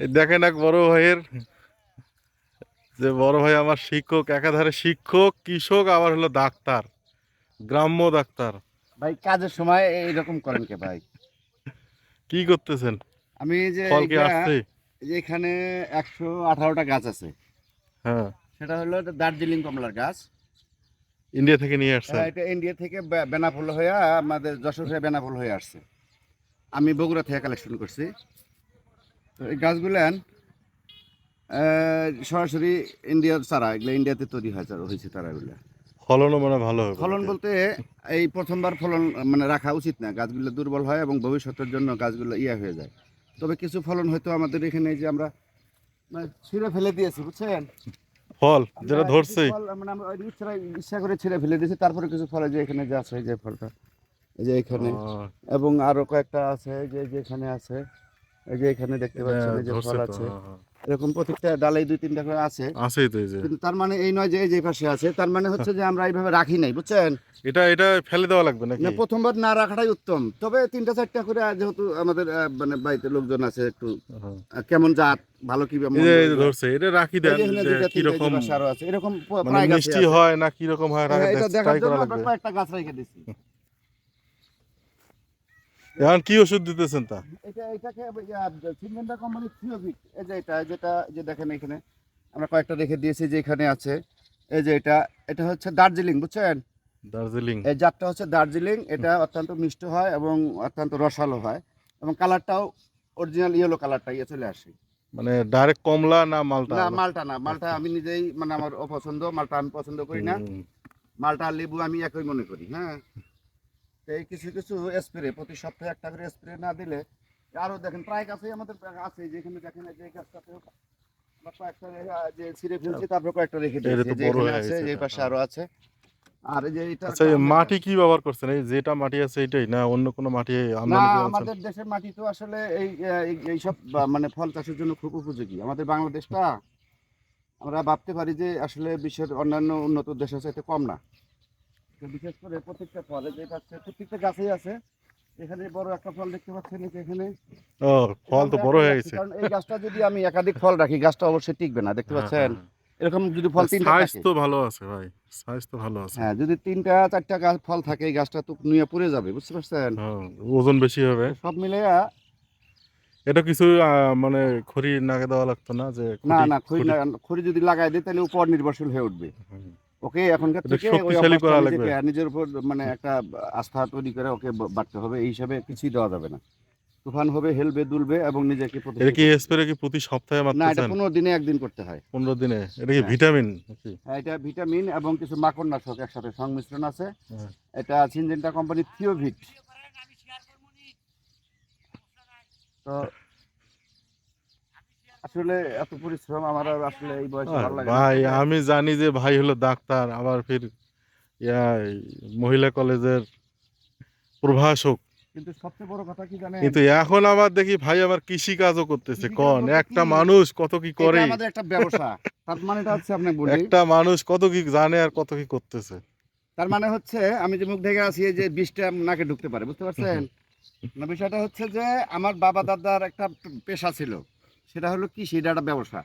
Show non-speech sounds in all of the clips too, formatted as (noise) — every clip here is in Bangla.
দেখেন এক বড় ভাইয়ের যে বড় ভাই আমার শিক্ষক একাধারে শিক্ষক কৃষক আবার হলো ডাক্তার গ্রাম্য ডাক্তার। ভাই কাজের সময় এইরকম করেন কে ভাই? কি করতেছেন? আমি যে ফল কি আসছে? এখানে একশো আঠারোটা গাছ আছে। হ্যাঁ। সেটা হলো দার্জিলিং কমলার গাছ। ইন্ডিয়া থেকে নিয়ে আসছেন? হ্যাঁ, এটা ইন্ডিয়া থেকে বেনাফুল হয়ে আমাদের যশোর হয়ে বেনাফুল হয়ে আসছে। আমি বগুড়া থেকে কালেকশন করছি। তো এই গাছগুলান সরাসরি ইন্ডিয়ার চারা এগুলো ইন্ডিয়াতে তৈরি হয় হয়েছে তারা এগুলো। ফলনও মানে ভালো হবে ফলন বলতে। এই প্রথমবার ফলন মানে রাখা উচিত না। গাছগুলো দুর্বল হয় এবং ভবিষ্যতের জন্য গাছগুলো ইয়ে হয়ে যায়। তবে কিছু ফলন হয়তো আমাদের এখানে যে আমরা মানে ছিঁড়ে ফেলে দিয়েছি বুঝছেন? ফল যেটা ধরছে। মানে আমরা ওই ইচ্ছা ইচ্ছা করে ছিঁড়ে ফেলে দিয়েছি। তারপরে কিছু ফল যে এখানে যে আছে যে ফলটা এই যে এখানে। এবং আরও কয়েকটা আছে যে যেখানে আছে। এই যে এখানে দেখতে পাচ্ছেন এই যে ফল আছে। হ্যাঁ, হ্যাঁ। এরকম প্রত্যেকটা ডালাই দুই তিনটা করে আছে। আছেই তো এই যে। কিন্তু তার মানে এই নয় যে এই যে পাশে আছে তার মানে হচ্ছে যে আমরা এইভাবে রাখি নাই বুঝছেন? এটা এটা ফেলে দেওয়া লাগবে নাকি? না প্রথমবার না রাখাটাই উত্তম। তবে তিনটা চারটা করে যেহেতু আমাদের মানে বাড়িতে লোকজন আছে একটু হ্যাঁ। কেমন জাত ভালো কি ধরছে এটা রাখি দেন কি রকম আছে এরকম মানে মিষ্টি হয় না কি রকম হয় হ্যাঁ, এটা দেখার জন্য কয়েকটা গাছ রেখে দিচ্ছি (laughs) এখন কি ওষুধ দিতেছেন তা? এটা এটাকে সিনজেন্টা কোম্পানি থিওভিক এই যে এটা যেটা যে দেখেন এখানে আমরা কয়েকটা রেখে দিয়েছি যে এখানে আছে। এই যে এটা এটা হচ্ছে দার্জিলিং বুঝছেন? দার্জিলিং। এই জাতটা হচ্ছে দার্জিলিং এটা অত্যন্ত মিষ্ট হয় এবং অত্যন্ত রসালো হয়। এবং কালারটাও অরিজিনাল ইয়েলো কালারটা ইয়ে চলে আসে। মানে ডাইরেক্ট কমলা না মালটা না মালটা না মালটা আমি নিজেই মানে আমার অপছন্দ মালটা আমি পছন্দ করি না। মালটা লেবু আমি একই মনে করি হ্যাঁ? তো এই কিছু কিছু স্প্রে প্রতি সপ্তাহে একটা করে স্প্রে না দিলে আরও দেখেন প্রায় গাছেই আমাদের আছে যেখানে দেখেন যে গাছটাতে কয়েকটা যে ছিঁড়ে ফেলছি তারপর কয়েকটা রেখে দিয়েছি যে বড় এখানে আছে পাশে। আরও আছে। আর যে এটা আচ্ছা মাটি কি ব্যবহার করছেন? এই যেটা মাটি আছে এটাই না অন্য কোনো মাটি আমদানি আমাদের দেশের মাটি তো আসলে এই মানে ফল চাষের জন্য খুব উপযোগী। আমাদের বাংলাদেশটা আমরা ভাবতে পারি যে আসলে বিশ্বের অন্যান্য উন্নত দেশের চাইতে কম না। তো বিশেষ করে প্রত্যেকটা ফল এই যে এটা প্রত্যেকটা গাছেই আছে। এখানে বড় একটা ফল দেখতে পাচ্ছেন এখানে। ও ফল তো বড় হয়ে গেছে। কারণ এই গাছটা যদি আমি একাধিক ফল রাখি গাছটা অবশ্যই টিকবে না দেখতে পাচ্ছেন? এরকম যদি ফল তিনটা সাইজ থাকে। তো ভালো আছে ভাই সাইজ তো ভালো আছে। হ্যাঁ যদি তিনটা চারটা গাছ ফল থাকে এই গাছটা তো নিয়ে পড়ে যাবে বুঝতে পারছেন? হ্যাঁ, ওজন বেশি হবে। সব মিলিয়ে এটা কিছু আহ, মানে খড়ি নাকে দেওয়া লাগতো না যে না না খড়ি খড়ি? যদি লাগাই দেয় তাহলে উপর নির্ভরশীল হয়ে উঠবে। ওকে এখনকার থেকে শক্তিশালী করা লাগবে। নিজের উপর মানে একটা আস্থা তৈরি করে ওকে বাড়তে হবে এই হিসাবে কিছুই দেওয়া যাবে না। তুফান হবে হেলবে দুলবে এবং নিজেকে এটা কি স্প্রে কি প্রতি সপ্তাহে মাত্র না এটা মারতেছেন? পনেরো দিনে একদিন করতে হয়। পনেরো দিনে? এটা কি হ্যাঁ। ভিটামিন হ্যাঁ, এটা ভিটামিন এবং কিছু মাকড়নাশক একসাথে সংমিশ্রণ আছে। হ্যাঁ। এটা সিনজেন্টা কোম্পানি থিওভিট। তো আসলে এত পরিশ্রম আমার আর আসলে এই বয়সে ভালো লাগে ভাই আমি জানি যে ভাই হলো ডাক্তার আবার ফির ইয়া মহিলা কলেজের প্রভাষক। কিন্তু সবচেয়ে বড় কথা কি জানেন? কিন্তু এখন আবার দেখি ভাই আবার কৃষি কাজও করতেছে কন? একটা মানুষ কত কি করে? আমাদের একটা ব্যবসা। তার মানেটা হচ্ছে আপনি বলি। একটা মানুষ কত কি জানে আর কত কি করতেছে। তার মানে হচ্ছে আমি যে মুখ ঢেকে আছি এই যে বিষটা নাকে ঢুকতে পারে বুঝতে পারছেন? না বিষয়টা হচ্ছে যে আমার বাবা দাদার একটা পেশা ছিল। সেটা হলো কি? সেটা একটা ব্যবসা।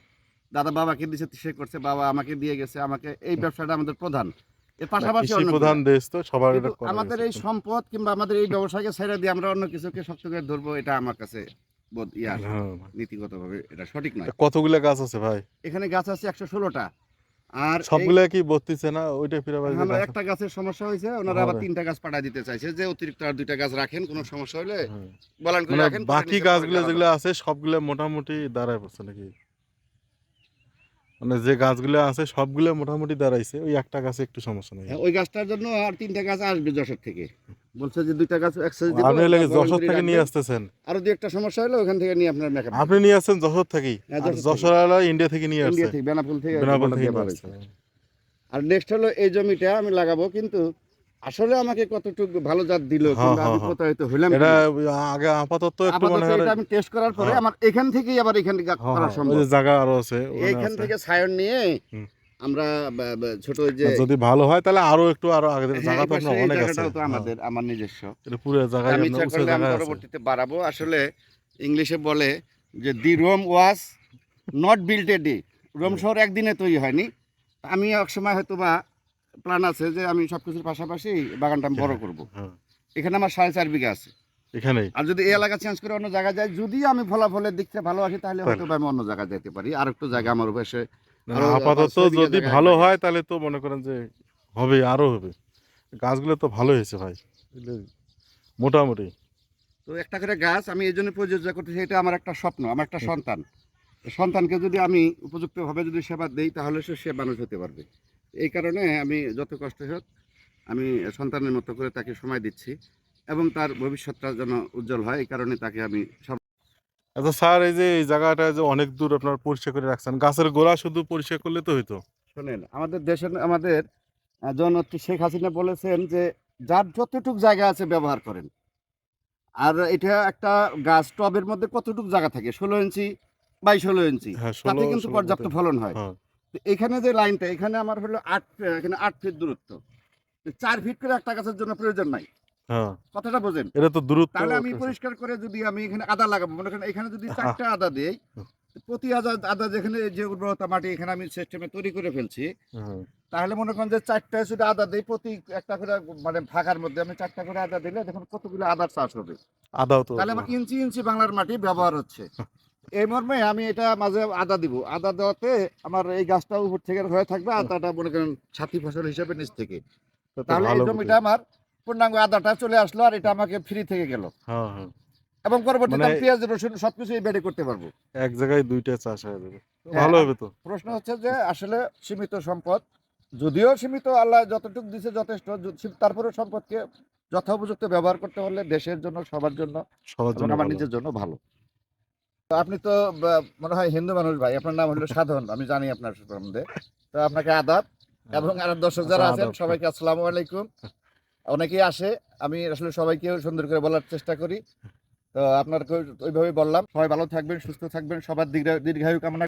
দাদা বাবাকে দিয়েছে সে করছে বাবা আমাকে দিয়ে গেছে আমাকে এই ব্যবসাটা আমাদের প্রধান। এর পাশাপাশি প্রধান দেশ তো সবার আমাদের এই সম্পদ কিংবা আমাদের এই ব্যবসাকে ছেড়ে দিয়ে আমরা অন্য কিছুকে শক্ত করে ধরবো এটা আমার কাছে হ্যাঁ। নীতিগতভাবে এটা সঠিক নয়। কতগুলো গাছ আছে ভাই? এখানে গাছ আছে একশো ষোলোটা। আর সবগুলা কি বত্রিশে না? ওইটা ফিরে আমরা একটা গাছের সমস্যা হয়েছে ওনারা আবার তিনটা গাছ পাঠা দিতে চাইছে। যে অতিরিক্ত আর দুইটা গাছ রাখেন কোনো সমস্যা হলে। বলান করে মানে রাখেন বাকি গাছগুলো যেগুলো আছে সবগুলো মোটামুটি দাঁড়ায় পড়ছে নাকি? মানে যে গাছগুলো আছে সবগুলো মোটামুটি দাঁড়াইছে। ওই একটা গাছে একটু সমস্যা নেই। হ্যাঁ, ওই গাছটার জন্য আর তিনটা গাছ আসবে যশোর থেকে। বলছে যে দুইটা গাছ একসাথে দিব, আপনি লাগে যশোর থেকে নিয়ে আসতেছেন আরও দুই একটা সমস্যা হলে ওখান থেকে নিয়ে আপনার মেকআপ আপনি নিয়ে আসছেন যশোর থেকেই হ্যাঁ, আর যশোর থেকে। যশোর আলা ইন্ডিয়া থেকে নিয়ে আসছে ইন্ডিয়া থেকে বেনাপুল থেকে বেনাপোল থেকে। আর নেক্সট হলো এই জমিটা আমি লাগাবো কিন্তু আসলে আমাকে কতটুকু ভালো জাত দিল হ্যাঁ, কিংবা হ্যাঁ, আমি। প্রতারিত হইলাম এটা আগে আপাতত একটু মনে হয় আমি টেস্ট করার পরে। আমার এখান থেকেই আবার এখান থেকে করা সম্ভব জায়গা আরও আছে এইখান থেকে সায়ন নিয়ে। আমরা ছোট যে যদি ভালো হয় তাহলে আরও একটু আরও আগে হ্যাঁ, জায়গা তো অনেক আছে। তো হ্যাঁ, আমাদের আমার নিজস্ব। এটা পুরো জায়গায় আমি ইচ্ছা করলে আমি পরবর্তীতে বাড়াবো। আসলে ইংলিশে বলে যে the Rome was not built a day. Rome শহর একদিনে তৈরি হয়নি। আমি এক সময় হয়তো বা প্ল্যান আছে যে আমি সব কিছুর পাশাপাশি বাগানটা আমি বড় করব। হ্যাঁ। এখানে আমার সাড়ে চার বিঘা আছে। এখানেই? আর যদি এই এলাকা চেঞ্জ করে অন্য জায়গায় যাই যদি আমি ফলাফলের দিক থেকে ভালো আসি তাহলে হয়তো আমি অন্য জায়গায় যেতে পারি। আর একটু জায়গা আমার আরও আপাতত যদি ভালো হয় তাহলে তো মনে করেন যে হবে আরও হবে। গাছগুলো তো ভালো হয়েছে ভাই মোটামুটি। তো একটা করে গাছ আমি এই জন্য পরিচর্যা করতেছি এটা আমার একটা স্বপ্ন আমার একটা সন্তান। সন্তানকে যদি আমি উপযুক্তভাবে যদি সেবা দেই তাহলে সে সে মানুষ হতে পারবে। এই কারণে আমি যত কষ্ট হোক আমি সন্তানের মতো করে তাকে সময় দিচ্ছি এবং তার ভবিষ্যৎটা যেন উজ্জ্বল হয় এই কারণে তাকে আমি সব আচ্ছা স্যার এই যে এই জায়গাটা যে অনেক দূর আপনার পরিষ্কার করে রাখছেন গাছের গোড়া শুধু পরিষ্কার করলে তো হইতো? শোনেন আমাদের দেশের আমাদের জননেত্রী শেখ হাসিনা বলেছেন যে যার যতটুক জায়গা আছে ব্যবহার করেন। আর এটা একটা গাছ টবের মধ্যে কতটুক জায়গা থাকে? ষোলো ইঞ্চি বাই ষোলো ইঞ্চি। হ্যাঁ তাতে কিন্তু পর্যাপ্ত ফলন হয়। হ্যাঁ। তো এখানে যে লাইনটা এখানে আমার হলো আট এখানে আট ফিট দূরত্ব। চার ফিট করে একটা গাছের জন্য প্রয়োজন নাই। কথাটা বোঝেন? এটা তো দূরত্ব তাহলে আমি পরিষ্কার করে যদি আমি এখানে আদা লাগাবো মনে করেন এখানে যদি চারটা আদা দিই প্রতি আদা আদা যেখানে যে উর্বরতা মাটি এখানে আমি সিস্টেমে তৈরি করে ফেলছি হ্যাঁ, তাহলে মনে করেন যে চারটা আদা দিই প্রতি একটা করে মানে ফাঁকার মধ্যে আমি চারটা করে আদা দিলে দেখুন কতগুলো আদার চাষ হবে। আদাও তো তাহলে আমার ইঞ্চি ইঞ্চি বাংলার মাটি ব্যবহার হচ্ছে। (laughs) এই মর্মে আমি এটা মাঝে আদা দিব। আদা দেওয়াতে আমার এই গাছটা উপর থেকে হয়ে থাকবে আদাটা মনে করেন সাথী ফসল হিসেবে নিচ থেকে। তাহলে এই জমিটা আমার পূর্ণাঙ্গ আদাটা চলে আসলো আর এটা আমাকে ফ্রি থেকে গেল। হ্যাঁ হ্যাঁ। এবং পরবর্তীতে মানে- পেঁয়াজ রসুন সবকিছু এই বেডে করতে পারব। এক জায়গায় দুইটা চাষ হয়ে যাবে। হ্যাঁ, ভালো হবে তো? প্রশ্ন হচ্ছে যে আসলে সীমিত সম্পদ যদিও সীমিত আল্লাহ যতটুকু দিছে যথেষ্ট তারপরে সম্পদকে যথোপযুক্ত ব্যবহার করতে পারলে দেশের জন্য সবার জন্য সবার জন্য আমার। নিজের জন্য ভালো। তো আপনি তো মনে হয় হিন্দু মানুষ ভাই আপনার নাম হলো সাধন আমি জানি আপনার সম্বন্ধে। তো আপনাকে আদাব এবং আর দর্শক যারা আছেন সবাইকে আসসালামু আলাইকুম। অনেকেই আসে, আমি আসলে সবাইকে সুন্দর করে বলার চেষ্টা করি। তো আপনার ওইভাবেই বললাম। সবাই ভালো থাকবেন, সুস্থ থাকবেন, সবার দীর্ঘ- দীর্ঘায়ু কামনা